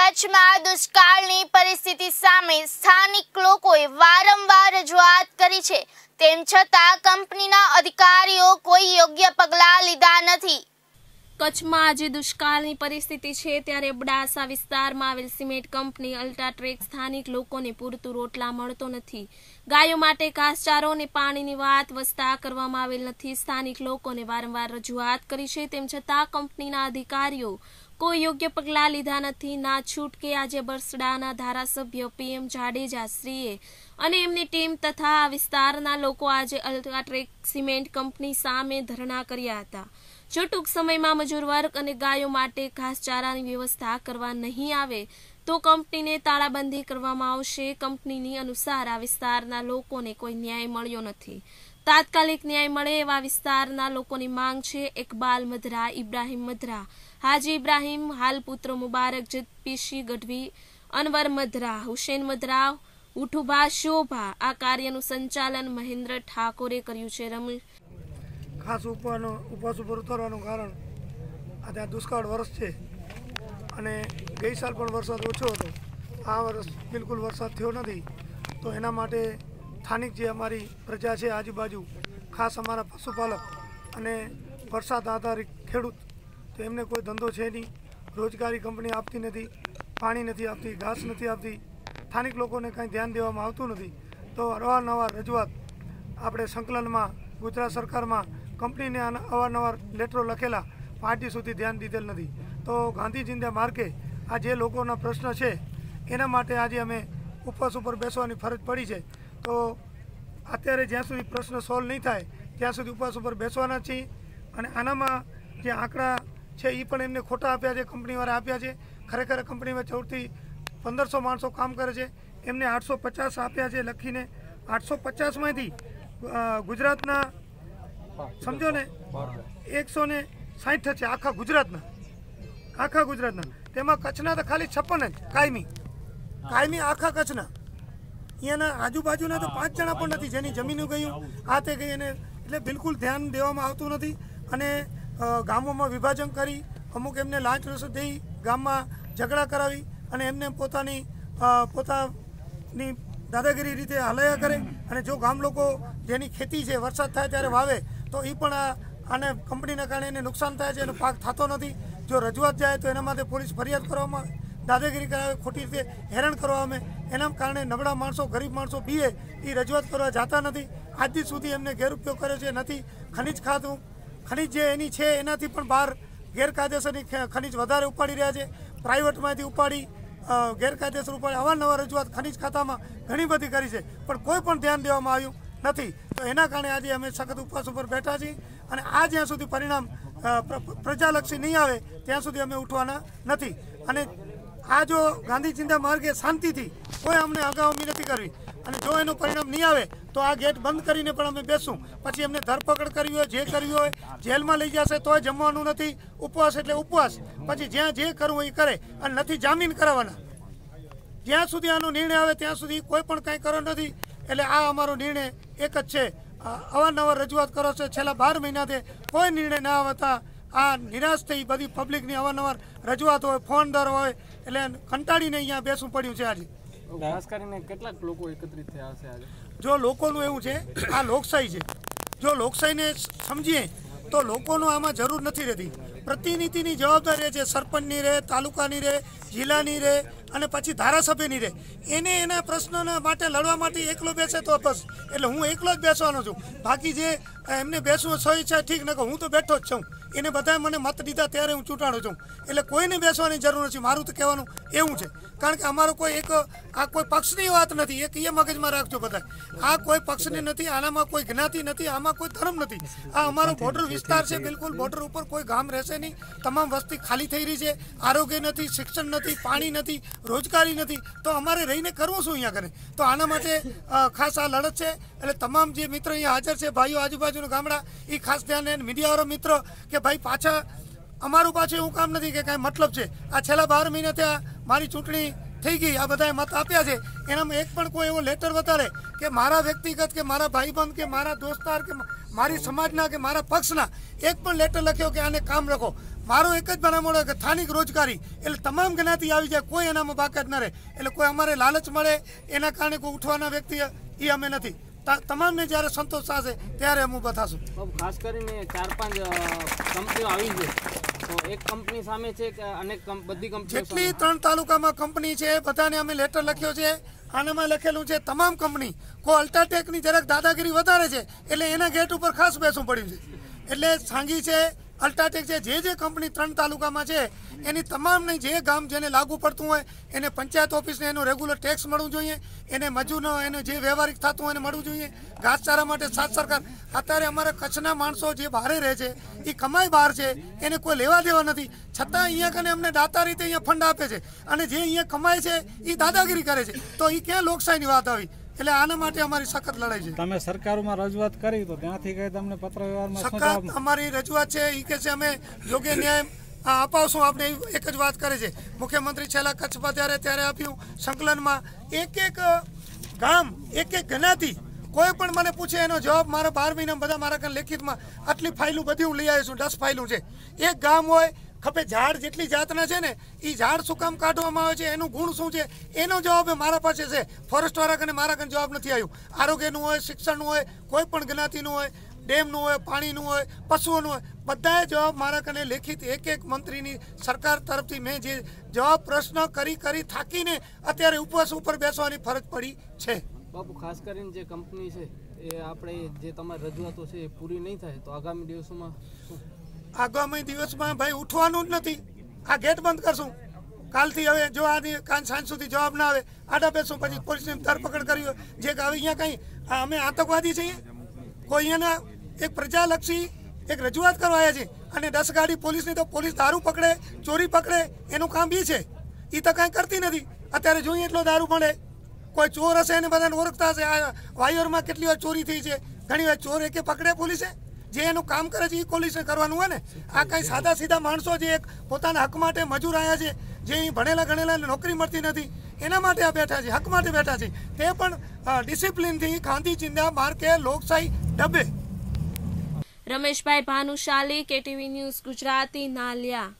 કચ્છમાં દુષ્કાળની પરિસ્થિતિ સામે સ્થાનિક લોકોએ વારંવાર રજૂઆત કરી છે. તેમ છતાં કંપનીના અધિકારીઓ કોઈ યોગ્ય પગલાં લીધા નથી. કચ્છમાં આજે દુષ્કાળની પરિસ્થિતિ છે, ત્યારે બડાસા વિસ્તારમાં આવેલ સિમેન્ટ કંપની અલ્ટ્રાટ્રેક સ્થાનિક લોકોને પૂરતું રોટલા મળતો નથી. ગાયો માટે ઘાસચારો અને પાણીની વાત વસ્તા કરવામાં આવેલ નથી. સ્થાનિક લોકોને વારંવાર રજૂઆત કરી છે, તેમ છતાં કંપનીના અધિકારીઓ કોઈ યોગ્ય પગલાં લીધા નથી. ના છૂટકે આજે બરસડાના ધારાસભ્ય પીએમ જાડેજા શ્રીએ અને એમની ટીમ તથા આ વિસ્તારના લોકો આજે અલ્ટ્રાટ્રેક સિમેન્ટ કંપની સામે ધરણા કર્યા હતા. જો ટૂંક સમયમાં મજૂર વર્ગ અને ગાયો માટે ઘાસચારાની વ્યવસ્થા કરવા નહીં આવે તો કંપનીને તાળાબંધી કરવામાં આવશે. કંપનીની અનુસાર આ વિસ્તારના લોકોને કોઈ ન્યાય મળ્યો નથી. તાત્કાલિક ન્યાય મળે એવા વિસ્તારના લોકોની માંગ છે. ઇકબાલ મધરા, ઇબ્રાહીમ મધરા, હાજી ઇબ્રાહિમ, હાલ પુત્ર મુબારક જદપીશી ગઢવી, અનવર મધરા, હુસેન મધરા, ઉઠુભા શોભા આ કાર્યનું સંચાલન મહેન્દ્ર ઠાકોરે કર્યું છે. રમેશ ખાસ ઉપવાનો, ઉપવાસ ઉપર ઉતરવાનું કારણ આ ત્યાં દુષ્કાળ વર્ષ છે. અને ગઈ સાલ પણ વરસાદ ઓછો હતો. આ વર્ષ બિલકુલ વરસાદ થયો નથી. તો એના માટે સ્થાનિક જે અમારી પ્રજા છે આજુબાજુ, ખાસ અમારા પશુપાલક અને વરસાદ આધારિત ખેડૂત, તો એમને કોઈ ધંધો છે નહીં. રોજગારી કંપની આપતી નથી, પાણી નથી આપતી, ઘાસ નથી આપતી. સ્થાનિક લોકોને કાંઈ ધ્યાન દેવામાં આવતું નથી. તો અવારનવાર રજૂઆત આપણે સંકલનમાં, ગુજરાત સરકારમાં કંપનીને અવારનવાર લેટરો લખેલા પાર્ટી સુધી ધ્યાન દીધેલ નથી. તો ગાંધી ચિંતા માર્કે આ જે લોકોના પ્રશ્ન છે, એના માટે આજે અમે ઉપવાસ ઉપર બેસવાની ફરજ પડી છે. તો અત્યારે જ્યાં સુધી પ્રશ્ન સોલ્વ નહીં થાય, ત્યાં સુધી ઉપવાસ ઉપર બેસવાના છીએ. અને આનામાં જે આંકડા છે એ પણ એમને ખોટા આપ્યા છે, કંપનીવાળા આપ્યા છે. ખરેખર કંપનીમાં ચૌદથી પંદરસો માણસો કામ કરે છે. એમને આઠસો પચાસ આપ્યા છે લખીને. આઠસો પચાસમાંથી ગુજરાતના સમજો ને એકસો ને સાહીઠ છે આખા ગુજરાતના. આખા ગુજરાતના. તેમાં કચ્છના તો ખાલી છપ્પન જ, કાયમી. કાયમી આખા કચ્છના. અહીંયાના આજુબાજુના તો પાંચ જણા પણ નથી, જેની જમીન ગયું આ તે ગઈ અને એટલે બિલકુલ ધ્યાન દેવામાં આવતું નથી. અને ગામોમાં વિભાજન કરી, અમુક એમને લાંચ રસદ દઈ, ગામમાં ઝઘડા કરાવી અને એમને પોતાની પોતાની દાદાગીરી રીતે હલયા કરે. અને જો ગામ લોકો જેની ખેતી છે, વરસાદ થાય ત્યારે વાવે તો એ પણ આને કંપનીના કારણે એને નુકસાન થાય છે, એનો પાક થતો નથી. જો રજૂઆત જાય તો એના માટે પોલીસ ફરિયાદ કરવામાં દાદાગીરી કરાવે, ખોટી રીતે હેરાન કરવા અમે. એના કારણે નબળા માણસો, ગરીબ માણસો બીએ એ રજૂઆત કરવા જતા નથી. આજથી સુધી એમને ગેરઉપયોગ કર્યો છે, નથી ખનિજ ખાતું. ખનિજ જે એની છે, એનાથી પણ બહાર ગેરકાયદેસરની ખનિજ વધારે ઉપાડી રહ્યા છે. પ્રાઇવેટમાંથી ઉપાડી ગેરકાયદેસર ઉપાડી. અવારનવાર રજૂઆત ખનિજ ખાતામાં ઘણી બધી કરી છે. પણ કોઈ પણ ધ્યાન દેવામાં આવ્યું નથી. તો એના કારણે આજે અમે સખત ઉપવાસ ઉપર બેઠા છીએ અને આ જ્યાં સુધી પરિણામ પ્રજાલક્ષી નહીં આવે, ત્યાં સુધી અમે ઉઠવાના નથી. અને આ જો ગાંધી ચિંતા માર્ગે શાંતિથી કોઈ અમને અગાઉમી નથી કરવી. અને જો એનું પરિણામ નહીં આવે, તો આ ગેટ બંધ કરીને પણ અમે બેસું. પછી એમને ધરપકડ કરવી હોય, જે કરવી હોય, જેલમાં લઈ જશે, તોય જમવાનું નથી. ઉપવાસ એટલે ઉપવાસ. પછી જ્યાં જે કરવું એ કરે. અને નથી જામીન કરાવવાના. જ્યાં સુધી આનો નિર્ણય આવે, ત્યાં સુધી કોઈ પણ કાંઈ કરો નથી. એટલે આ અમારો નિર્ણય એક જ છે. અવારનવાર રજૂઆત કરો છો છેલ્લા બાર મહિનાથી કોઈ નિર્ણય ના આવતા. આ નિરાશ થઈ બધી પબ્લિકની અવારનવાર રજૂઆત હોય ફોન દર હોય એટલે કંટાળીને અહીંયા બેસવું પડ્યું છે આજે. ખાસ કરીને કેટલાક લોકો એકત્રિત થયા હશે આજે? જો લોકોનું એવું છે આ લોકશાહી છે. જો લોકશાહીને સમજીએ તો લોકોનું આમાં જરૂર નથી રહેતી. પ્રતિનિધિની જવાબદારી છે સરપંચની રહે તાલુકાની રહે જિલ્લાની રહે અને પછી ધારાસભ્યની રહે એને એના પ્રશ્નોના માટે લડવા માટે એકલો બેસે તો બસ. એટલે હું એકલો જ બેસવાનો છું. બાકી જે એમને બેસવું સહી છે, ઠીક ન હું તો બેઠો જ છું. એને બધા મને મત દીધા ત્યારે હું ચૂંટાણો છું. એટલે કોઈને બેસવાની જરૂર નથી. મારું તો કહેવાનું એવું છે. કારણ કે અમારો કોઈ એક, આ કોઈ પક્ષની વાત નથી. એક એ મગજમાં રાખજો બધા આ કોઈ પક્ષની નથી, આનામાં કોઈ જ્ઞાતિ નથી, આમાં કોઈ ધર્મ નથી. આ અમારો બોર્ડર વિસ્તાર છે, બિલકુલ બોર્ડર ઉપર કોઈ ગામ રહેશે નહીં. તમામ વસ્તી ખાલી થઈ રહી છે. આરોગ્ય નથી, શિક્ષણ નથી, પાણી નથી. રોજગારી નથી, તો અમારે રહીને કરવું શું અહીંયા કરે? તો આના માટે ખાસ આ લડત છે. એટલે તમામ જે મિત્રો અહીંયા હાજર છે, ભાઈઓ આજુબાજુના ગામડા એ ખાસ ધ્યાન મીડિયાવાળા મિત્રો, કે ભાઈ પાછા, અમારું પાછું એવું કામ નથી કે કાંઈ મતલબ છે. આ છેલ્લા બાર મહિના ત્યાં મારી ચૂંટણી થઈ ગઈ, આ બધાએ મત આપ્યા છે. એનામાં એક પણ કોઈ એવો લેટર બતાડે કે મારા વ્યક્તિગત કે મારા ભાઈબંધ કે મારા દોસ્તાર કે મારી સમાજના કે મારા પક્ષના, એક પણ લેટર લખ્યો કે આને કામ રાખો. મારો એક જ બનાવડો કે સ્થાનિક રોજગારી એટલે તમામ જ્ઞાતિ આવી જાય કોઈ એનામાં બાકાત ન રહે. એટલે કોઈ અમારે લાલચ મળે એના કારણે કોઈ ઉઠવાના વ્યક્તિ એ અમે નથી. તમામને જ્યારે સંતોષ થશે ત્યારે અમે ઊભા થશું. ખાસ કરીને ચાર પાંચ કંપનીઓ આવી છે. તો એક કંપની સામે છે કે અનેક બધી કંપનીઓ જેટલી ત્રણ તાલુકામાં કંપની છે બધાને અમે લેટર લખ્યો છે. આનામાં લખેલું છે તમામ કંપની કોઈ અલ્ટ્રાટેકની જરાક દાદાગીરી વધારે છે એટલે એના ગેટ ઉપર ખાસ બેસવું પડ્યું છે. એટલે સાંગી છે અલ્ટ્રાટેક છે, જે જે કંપની ત્રણ તાલુકામાં છે, એની તમામની જે ગામ જેને લાગુ પડતું હોય, એને પંચાયત ઓફિસને એનો રેગ્યુલર ટેક્સ મળવું જોઈએ, એને મજૂરનો, એને જે વ્યવહારિક થતું હોય એને મળવું જોઈએ. ઘાસચારા માટે સાત સરકાર. અત્યારે અમારા કચ્છના માણસો જે બહારે રહે છે એ કમાઈ બહાર છે, એને કોઈ લેવા દેવા નથી. છતાં અહીંયા કને અમને દાતા રીતે અહીંયા ફંડ આપે છે. અને જે અહીંયા કમાય છે એ દાદાગીરી કરે છે. તો એ ક્યાં લોકશાહીની વાત આવી? એટલે આના માટે અમારી સખત લડાઈ છે. તમે સરકારમાં રજૂઆત કરી તો ત્યાંથી કઈ તમને પત્ર વ્યવહારમાં સખત અમારી રજૂઆત છે એ કે છે અમે યોગ્ય ન્યાય અપાવશું આપણે એક જ વાત કરે છે. મુખ્યમંત્રી છેલ્લા કચ્છમાં ત્યારે ત્યારે આપ્યું સંકલનમાં એક એક ગામ એક એક જ્ઞાતિ કોઈ પણ મને પૂછે એનો જવાબ મારા બાર મહિના બધા મારા લેખિતમાં આટલી ફાઇલું બધી હું લઈ આવ્યો છું દસ ફાઇલું છે. એક ગામ હોય ખપે ઝાડ જેટલી જાતના છે ને એ ઝાડ શું કામ કાઢવામાં આવે છે? એનું ગુણ શું છે? એનો જવાબ મારા પાસે છે. ફોરેસ્ટવાળા કને મારા કને જવાબ નથી આવ્યો. આરોગ્યનું હોય, શિક્ષણનું હોય, કોઈ પણ જ્ઞાતિનું હોય, ડેમનું હોય, પાણીનું હોય, પશુઓનું હોય, બધાએ જવાબ મારા કને લેખિત એક એક મંત્રીની સરકાર તરફથી મેં જે જવાબ પ્રશ્ન કરી કરી થાકીને અત્યારે ઉપવાસ ઉપર બેસવાની ફરજ પડી છે. બાપુ, ખાસ કરીને જે કંપની છે, એ આપણે જે તમારી રજૂઆતો છે એ પૂરી નહીં થાય. તો આગામી દિવસોમાં આગામી દિવસમાં ભાઈ ઉઠવાનું જ નથી. આ ગેટ બંધ કરશું. કાલથી હવે જો આની કાલ સાંજ સુધી જવાબ ના આવે, આડા બેસું પછી પોલીસની ધરપકડ કરી જે કે અહીંયા કંઈ અમે આતંકવાદી છીએ. કોઈ અહીંયાના એક પ્રજાલક્ષી એક રજૂઆત કરવા આવ્યા છે. અને દસ ગાડી પોલીસની તો પોલીસ દારૂ પકડે, ચોરી પકડે, એનું કામ બી છે. એ તો કાંઈ કરતી નથી. અત્યારે જોઈએ એટલો દારૂ મળે. કોઈ ચોર હશે એને બધાને ઓળખતા હશે. આ વાયરમાં કેટલી વાર ચોરી થઈ છે? ઘણી વાર ચોર એકે પકડે પોલીસે? જે એનું કામ કરે છે એ કોલિશન કરવાનું હોય ને. આ કાંઈ સાદા સીધા માણસો જે એક પોતાના હક માટે મજૂર આવ્યા છે, જે અહીં ભણેલા ગણેલા નોકરી મળતી નથી, એના માટે આ બેઠા છે, હક માટે બેઠા છે. તે પણ ડિસિપ્લિનથી ગાંધી ચિંતા માર્કે લોકશાહી ડબે રમેશભાઈ ભાનુશાલી, કેટીવી ન્યૂઝ ગુજરાતી, નાલિયા.